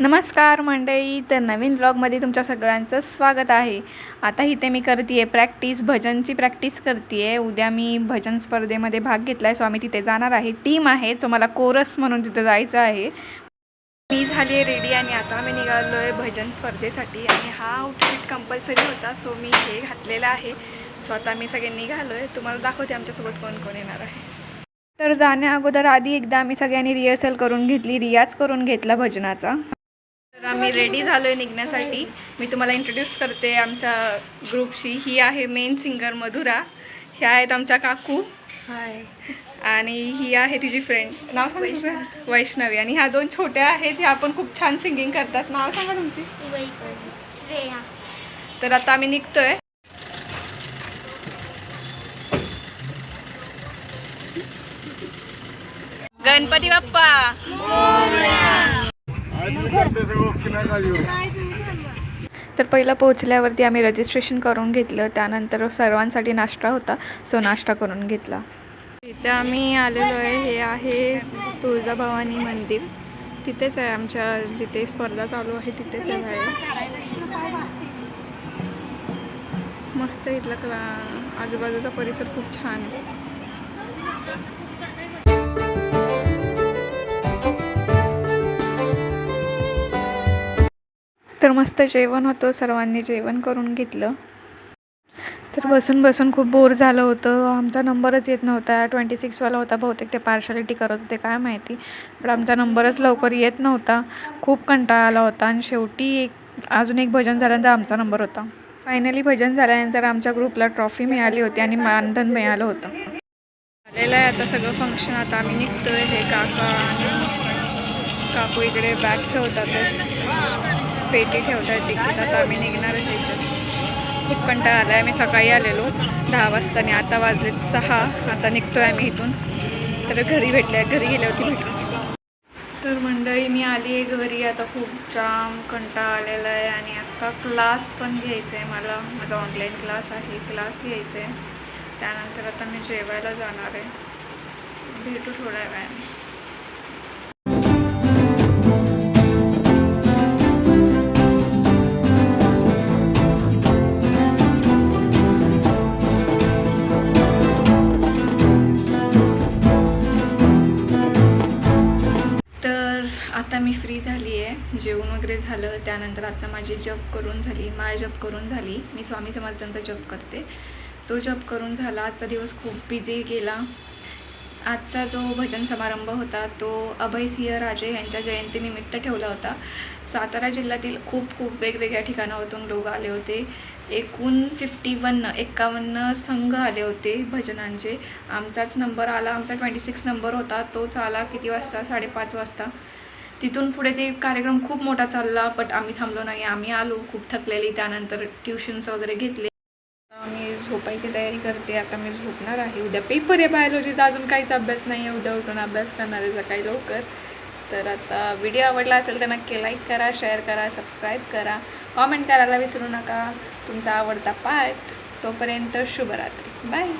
नमस्कार मंडळी तर नवीन ब्लॉगमध्ये तुमच्या सगळ्यांचं स्वागत आहे. आता इथे मी करते आहे प्रॅक्टिस भजनची प्रॅक्टिस करते आहे उद्या मी भजन स्पर्धेमध्ये भाग घेतला आहे सो आम्ही तिथे जाणार आहे. टीम आहे सो मला कोरस म्हणून तिथे जायचं आहे. मी झाली आहे रेडी आणि आता मी निघालो आहे भजन स्पर्धेसाठी. आणि हा आउटफिट कंपल्सरी होता सो मी हे घातलेलं आहे. सो आता मी सगळे निघालो आहे तुम्हाला दाखवते आमच्यासोबत कोण कोण येणार आहे. तर जाण्या अगोदर आधी एकदा आम्ही सगळ्यांनी रिहर्सल करून घेतली. रियाज करून घेतला भजनाचा. तर आम्ही रेडी झालो आहे निघण्यासाठी. मी तुम्हाला इंट्रोड्यूस करते आमच्या ग्रुपशी ही आहे मेन सिंगर मधुरा. ह्या आहेत आमच्या काकू. हाय आणि ही आहे तिची फ्रेंड नाव सांग तुझं? वैष्णवी. आणि ह्या दोन छोट्या आहेत. ह्या पण खूप छान सिंगिंग करतात. नाव सांगा तुमची? श्रेया. तर आता आम्ही निघतोय. गणपती बाप्पा. तर पहिलं पोहोचल्यावरती आम्ही रजिस्ट्रेशन करून घेतलं. त्यानंतर सर्वांसाठी नाश्ता होता. सो नाश्ता करून घेतला. इथे आम्ही आलेलो आहे. हे आहे तुळजाभवानी मंदिर. तिथेच आहे आमच्या जिथे स्पर्धा चालू आहे तिथेच आहे. मस्त इथला क्ला आजूबाजूचा परिसर खूप छान आहे. तर मस्त जेवण होतं सर्वांनी जेवण करून घेतलं. तर बसून बसून खूप बोर झालं होतं. आमचा नंबरच येत नव्हता. ट्वेंटी सिक्सवाला होता बहुतेक ते पार्शालिटी करत होते काय माहिती. पण आमचा नंबरच लवकर येत नव्हता. खूप कंटाळा आला होता आणि शेवटी एक अजून एक भजन झाल्यानंतर आमचा नंबर होता. फायनली भजन झाल्यानंतर आमच्या ग्रुपला ट्रॉफी मिळाली होती आणि मानधन मिळालं होतं. झालेलं आहे आता सगळं फंक्शन आता आम्ही निघतोय. हे काका आणि काकू इकडे बॅग ठेवतात. पेटी ठेवतात तिकीट. आता आम्ही निघणारच याच्यात. खूप कंटाळा आला आहे आम्ही सकाळी आलेलो दहा वाजता आणि आता वाजलेत सहा. आता निघतो आहे आम्ही इथून. तर घरी भेटले घरी गेल्यावरती भेटलो. तर मंडळी मी आली आहे घरी. आता खूप जाम कंटाळा आलेला आहे आणि आता क्लास पण घ्यायचा आहे मला. माझा ऑनलाईन क्लास आहे. क्लास घ्यायचा आहे त्यानंतर आता मी जेवायला जाणार आहे. भेटू थोड्या वेळाने. मी फ्री झाली आहे. जेवण वगैरे झालं त्यानंतर आता माझी जप करून झाली माय जप करून झाली. मी स्वामी समर्थांचा जप करते. तो जप करून झाला. आजचा दिवस खूप बिझी गेला. आजचा जो भजन समारंभ होता तो अभय सिंह राजे यांच्या जयंतीनिमित्त ठेवला होता. सातारा जिल्ह्यातील खूप खूप वेगवेगळ्या ठिकाणावरून लोक आले होते. एकूण फिफ्टी वन एक्कावन्न संघ आले होते भजनांचे. आमचाच नंबर आला आमचा ट्वेंटी सिक्स नंबर होता. तोच आला किती वाजता? साडेपाच वाजता. तिथून पुढे ते कार्यक्रम खूप मोठा चालला बट आम्ही थांबलो नाही. आम्ही आलो खूप थकलेली. त्यानंतर ट्युशन्स वगैरे घेतले. मी झोपायची तयारी करते. आता मी झोपणार आहे. उद्या पेपर आहे बायोलॉजीचा अजून काहीच अभ्यास नाही आहे उद्या उठून अभ्यास करणार आहे सकाळी लवकर. तर आता व्हिडिओ आवडला असेल तर नक्की लाईक करा शेअर करा सबस्क्राईब करा. कॉमेंट करायला विसरू नका. तुमचा आवडता पार्ट तोपर्यंत शुभरात्री. बाय